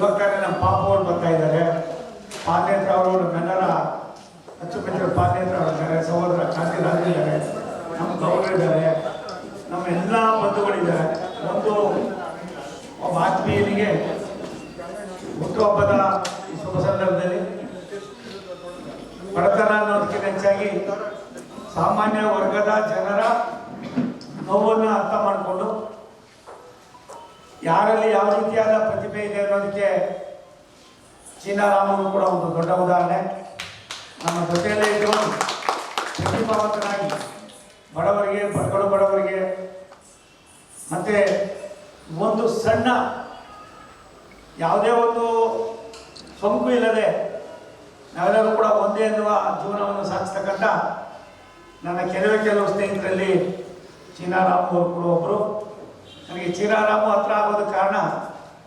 ಬರ್ಬೇಕಾದ್ರೆ ನಮ್ಮ ಪಾಪ ಅವ್ರು ಬರ್ತಾ ಇದ್ದಾರೆ. ಪಾನೇತ್ರ ಅವರು ನನ್ನರ ಅಚ್ಚುಮೆಚ್ಚು ಪಾನೇತ್ರ ಅವರು ಇದ್ದಾರೆ ಸಹೋದರ ಕಾಂತಿ ಇದ್ದಾರೆ. ನಮ್ಮ ಗೌರವ ಇದ್ದಾರೆ. ನಮ್ಮ ಎಲ್ಲ ಬಂಧುಗಳಿದ್ದಾರೆ. ಒಂದು ಒಬ್ಬ ಆತ್ಮೀಯನಿಗೆ ಹುಟ್ಟುಹಬ್ಬದ ಈ ಶುಭ ಸಂದರ್ಭದಲ್ಲಿ ಬಡತನ ಅನ್ನೋದಕ್ಕಿಂತ ಹೆಚ್ಚಾಗಿ ಸಾಮಾನ್ಯ ವರ್ಗದ ಜನರ ನೋವನ್ನು ಯಾರಲ್ಲಿ ಯಾವ ರೀತಿಯಾದ ಪ್ರತಿಭೆ ಇದೆ ಅನ್ನೋದಕ್ಕೆ ಚೀನಾರಾಮನು ಕೂಡ ಒಂದು ದೊಡ್ಡ ಉದಾಹರಣೆ. ನಮ್ಮ ಜೊತೆಯಲ್ಲೇ ಇದ್ದು ಪ್ರತಿಭಾವಂತನಾಗಿ ಬಡವರಿಗೆ, ಬಡಗಳು ಬಡವರಿಗೆ, ಮತ್ತೆ ಒಂದು ಸಣ್ಣ ಯಾವುದೇ ಒಂದು ಸೊಂಕು ಇಲ್ಲದೆ ನಾವೆಲ್ಲರೂ ಕೂಡ ಒಂದೇ ಎನ್ನುವ ಜೀವನವನ್ನು ಸಾಧಿಸ್ತಕ್ಕಂಥ ನನ್ನ ಕೆಲವೇ ಕೆಲವು ಸ್ನೇಹಿತರಲ್ಲಿ ಚೀನಾರಾಮ್ ಅವರು ಕೂಡ ಒಬ್ಬರು ನನಗೆ ಚಿರಾರಾಮು ಹತ್ರ ಆಗೋದ ಕಾರಣ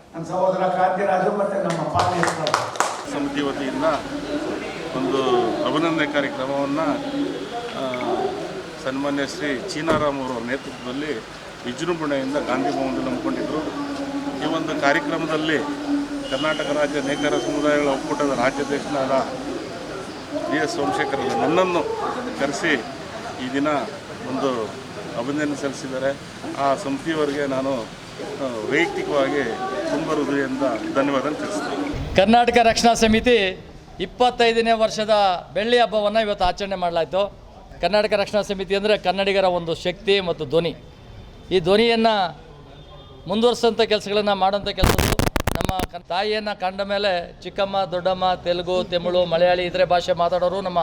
ನನ್ನ ಸಹೋದರ ಕಾಂತಿರಾಜು ಮತ್ತೆ ನಮ್ಮ ಪಾಲೇಶ್ವರ ಸಮಿತಿ ವತಿಯಿಂದ ಒಂದು ಅಭಿನಂದನೆ ಕಾರ್ಯಕ್ರಮವನ್ನು ಸನ್ಮಾನ್ಯ ಶ್ರೀ ಚೀನಾರಾಮ್ ಅವರ ನೇತೃತ್ವದಲ್ಲಿ ವಿಜೃಂಭಣೆಯಿಂದ ಗಾಂಧಿ ಭವನದಲ್ಲಿ ನಂಬಿಕೊಂಡಿದ್ದರು ಈ ಒಂದು ಕಾರ್ಯಕ್ರಮದಲ್ಲಿ ಕರ್ನಾಟಕ ರಾಜ್ಯ ನೇಕಾರ ಸಮುದಾಯಗಳ ಒಕ್ಕೂಟದ ರಾಜ್ಯಾಧ್ಯಕ್ಷನಾದ ಡಿ ಎಸ್ ಸೋಮಶೇಖರ್ ನನ್ನನ್ನು ಕರೆಸಿ ಈ ದಿನ ಒಂದು ಅಭಿನಂದನೆ ಸಲ್ಲಿಸಿದ್ದಾರೆ. ಆ ಸಂಸ್ಥೆಯವರಿಗೆ ನಾನು ವೈಯಕ್ತಿಕವಾಗಿ ತುಂಬ ಹೃದಯದಿಂದ ಧನ್ಯವಾದ ತಿಳಿಸ್ತೀನಿ. ಕರ್ನಾಟಕ ರಕ್ಷಣಾ ಸಮಿತಿ ಇಪ್ಪತ್ತೈದನೇ ವರ್ಷದ ಬೆಳ್ಳಿ ಹಬ್ಬವನ್ನು ಇವತ್ತು ಆಚರಣೆ ಮಾಡಲಾಯಿತು. ಕರ್ನಾಟಕ ರಕ್ಷಣಾ ಸಮಿತಿ ಅಂದರೆ ಕನ್ನಡಿಗರ ಒಂದು ಶಕ್ತಿ ಮತ್ತು ಧ್ವನಿ. ಈ ಧ್ವನಿಯನ್ನು ಮುಂದುವರ್ಸೋಂಥ ಕೆಲಸಗಳನ್ನು ಮಾಡುವಂಥ ಕೆಲಸಗಳು ನಮ್ಮ ತಾಯಿಯನ್ನು ಕಂಡ ಮೇಲೆ ಚಿಕ್ಕಮ್ಮ, ದೊಡ್ಡಮ್ಮ, ತೆಲುಗು, ತಮಿಳು, ಮಲಯಾಳಿ ಇತರೆ ಭಾಷೆ ಮಾತಾಡೋರು ನಮ್ಮ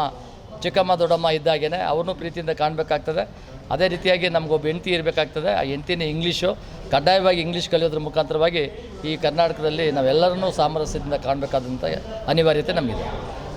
ಚಿಕ್ಕಮ್ಮ ದೊಡ್ಡಮ್ಮ ಇದ್ದಾಗೇ ಅವ್ರನ್ನೂ ಪ್ರೀತಿಯಿಂದ ಕಾಣಬೇಕಾಗ್ತದೆ. ಅದೇ ರೀತಿಯಾಗಿ ನಮಗೊಬ್ಬ ಹೆಂಡ್ತಿ ಇರಬೇಕಾಗ್ತದೆ. ಆ ಹೆಂಡ್ತಿನೇ ಇಂಗ್ಲೀಷು. ಕಡ್ಡಾಯವಾಗಿ ಇಂಗ್ಲೀಷ್ ಕಲಿಯೋದ್ರ ಮುಖಾಂತರವಾಗಿ ಈ ಕರ್ನಾಟಕದಲ್ಲಿ ನಾವೆಲ್ಲರನ್ನೂ ಸಾಮರಸ್ಯದಿಂದ ಕಾಣಬೇಕಾದಂಥ ಅನಿವಾರ್ಯತೆ ನಮಗಿದೆ.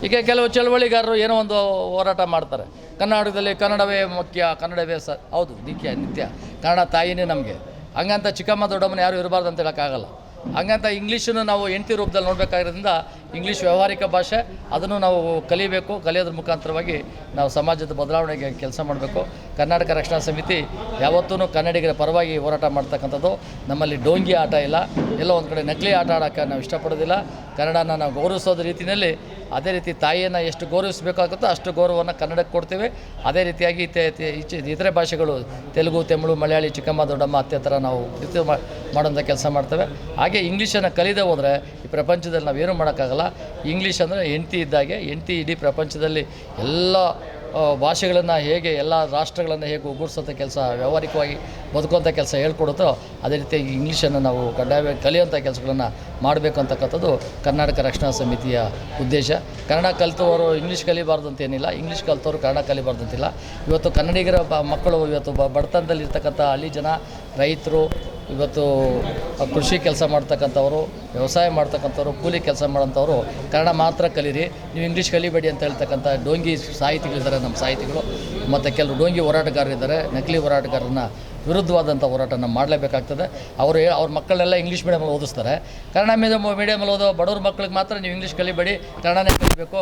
ಈಗ ಕೆಲವು ಚಳವಳಿಗಾರರು ಏನೋ ಒಂದು ಹೋರಾಟ ಮಾಡ್ತಾರೆ. ಕರ್ನಾಟಕದಲ್ಲಿ ಕನ್ನಡವೇ ಮುಖ್ಯ, ಕನ್ನಡವೇ ಸ, ಹೌದು ನಿತ್ಯ ನಿತ್ಯ ಕನ್ನಡ ತಾಯಿನೇ ನಮಗೆ. ಹಂಗಂತ ಚಿಕ್ಕಮ್ಮ ದೊಡ್ಡಮ್ಮನ ಯಾರು ಇರಬಾರ್ದು ಅಂತ ಹೇಳೋಕ್ಕಾಗಲ್ಲ. ಹಂಗಂತ ಇಂಗ್ಲೀಷನ್ನು ನಾವು ಹೆಂಡ್ತಿ ರೂಪದಲ್ಲಿ ನೋಡಬೇಕಾಗಿರೋದ್ರಿಂದ ಇಂಗ್ಲೀಷ್ ವ್ಯಾವಹಾರಿಕ ಭಾಷೆ, ಅದನ್ನು ನಾವು ಕಲಿಬೇಕು. ಕಲಿಯೋದ್ರ ಮುಖಾಂತರವಾಗಿ ನಾವು ಸಮಾಜದ ಬದಲಾವಣೆಗೆ ಕೆಲಸ ಮಾಡಬೇಕು. ಕರ್ನಾಟಕ ರಕ್ಷಣಾ ಸಮಿತಿ ಯಾವತ್ತೂ ಕನ್ನಡಿಗರ ಪರವಾಗಿ ಹೋರಾಟ ಮಾಡ್ತಕ್ಕಂಥದ್ದು. ನಮ್ಮಲ್ಲಿ ಡೋಂಗಿ ಆಟ ಇಲ್ಲ. ಎಲ್ಲ ಒಂದು ಕಡೆ ನಕಲಿ ಆಟ ಆಡೋಕ್ಕೆ ನಾವು ಇಷ್ಟಪಡೋದಿಲ್ಲ. ಕನ್ನಡನ ನಾವು ಗೌರವಿಸೋದ ರೀತಿಯಲ್ಲಿ ಅದೇ ರೀತಿ ತಾಯಿಯನ್ನು ಎಷ್ಟು ಗೌರವಿಸಬೇಕಾಗುತ್ತೋ ಅಷ್ಟು ಗೌರವವನ್ನು ಕನ್ನಡಕ್ಕೆ ಕೊಡ್ತೀವಿ. ಅದೇ ರೀತಿಯಾಗಿ ಇತೆ- ಇತೆ- ಇತರೆ ಭಾಷೆಗಳು ತೆಲುಗು, ತಮಿಳು, ಮಲಯಾಳಿ, ಚಿಕ್ಕಮ್ಮ, ದೊಡ್ಡಮ್ಮ, ಅತ್ತೆ ಥರ ನಾವು ಮಾಡೋಂಥ ಕೆಲಸ ಮಾಡ್ತೇವೆ. ಹಾಗೆ ಇಂಗ್ಲೀಷನ್ನು ಕಲಿದೆ ಹೋದರೆ ಈ ಪ್ರಪಂಚದಲ್ಲಿ ನಾವೇನು ಮಾಡೋಕ್ಕಾಗಲ್ಲ. ಇಂಗ್ಲೀಷ್ ಅಂದರೆ ಹೆಂಡ್ತಿ ಇದ್ದಾಗೆ ಹೆಂಡ್ತಿ ಇಡೀ ಪ್ರಪಂಚದಲ್ಲಿ ಎಲ್ಲ ಭಾಷೆಗಳನ್ನು ಹೇಗೆ ಎಲ್ಲ ರಾಷ್ಟ್ರಗಳನ್ನು ಹೇಗೆ ಒಗ್ಗೂಡಿಸೋಂಥ ಕೆಲಸ, ವ್ಯಾವಹಾರಿಕವಾಗಿ ಬದುಕುವಂಥ ಕೆಲಸ ಹೇಳ್ಕೊಡುತ್ತೋ ಅದೇ ರೀತಿಯಾಗಿ ಇಂಗ್ಲೀಷನ್ನು ನಾವು ಕಡ್ಡಾಯವಾಗಿ ಕಲಿಯುವಂಥ ಕೆಲಸಗಳನ್ನು ಮಾಡಬೇಕು ಅಂತಕ್ಕಂಥದ್ದು ಕರ್ನಾಟಕ ರಕ್ಷಣಾ ಸಮಿತಿಯ ಉದ್ದೇಶ. ಕನ್ನಡ ಕಲಿತವರು ಇಂಗ್ಲೀಷ್ ಕಲಿಬಾರ್ದು ಅಂತೇನಿಲ್ಲ ಇಂಗ್ಲೀಷ್ ಕಲಿತವರು ಕನ್ನಡ ಕಲಿಬಾರ್ದು ಅಂತಿಲ್ಲ ಇವತ್ತು ಕನ್ನಡಿಗರ ಮಕ್ಕಳು ಇವತ್ತು ಬಡತನದಲ್ಲಿರ್ತಕ್ಕಂಥ ಹಳ್ಳಿ ಜನ, ರೈತರು ಇವತ್ತು ಕೃಷಿ ಕೆಲಸ ಮಾಡ್ತಕ್ಕಂಥವ್ರು, ವ್ಯವಸಾಯ ಮಾಡ್ತಕ್ಕಂಥವ್ರು, ಕೂಲಿ ಕೆಲಸ ಮಾಡೋಂಥವ್ರು ಕನ್ನಡ ಮಾತ್ರ ಕಲೀರಿ. ನೀವು ಇಂಗ್ಲೀಷ್ ಕಲಿಬೇಡಿ ಅಂತ ಹೇಳ್ತಕ್ಕಂಥ ಡೋಂಗಿ ಸಾಹಿತಿಗಳಿದ್ದಾರೆ ನಮ್ಮ ಸಾಹಿತಿಗಳು. ಮತ್ತು ಕೆಲವು ಡೋಂಗಿ ಹೋರಾಟಗಾರರಿದ್ದಾರೆ ನಕಲಿ ಹೋರಾಟಗಾರರನ್ನ ವಿರುದ್ಧವಾದಂಥ ಹೋರಾಟನ ಮಾಡಲೇಬೇಕಾಗ್ತದೆ. ಅವರು ಅವ್ರ ಮಕ್ಕಳನ್ನೆಲ್ಲ ಇಂಗ್ಲೀಷ್ ಮೀಡಿಯಮಲ್ಲಿ ಓದಿಸ್ತಾರೆ. ಕನ್ನಡ ಮೀಡಿಯಮ್ ಮೀಡಿಯಮಲ್ಲಿ ಓದೋ ಬಡವ್ರ ಮಕ್ಕಳಿಗೆ ಮಾತ್ರ ನೀವು ಇಂಗ್ಲೀಷ್ ಕಲಿಬೇಡಿ, ಕನ್ನಡನೇ ಕಲಿಬೇಕು.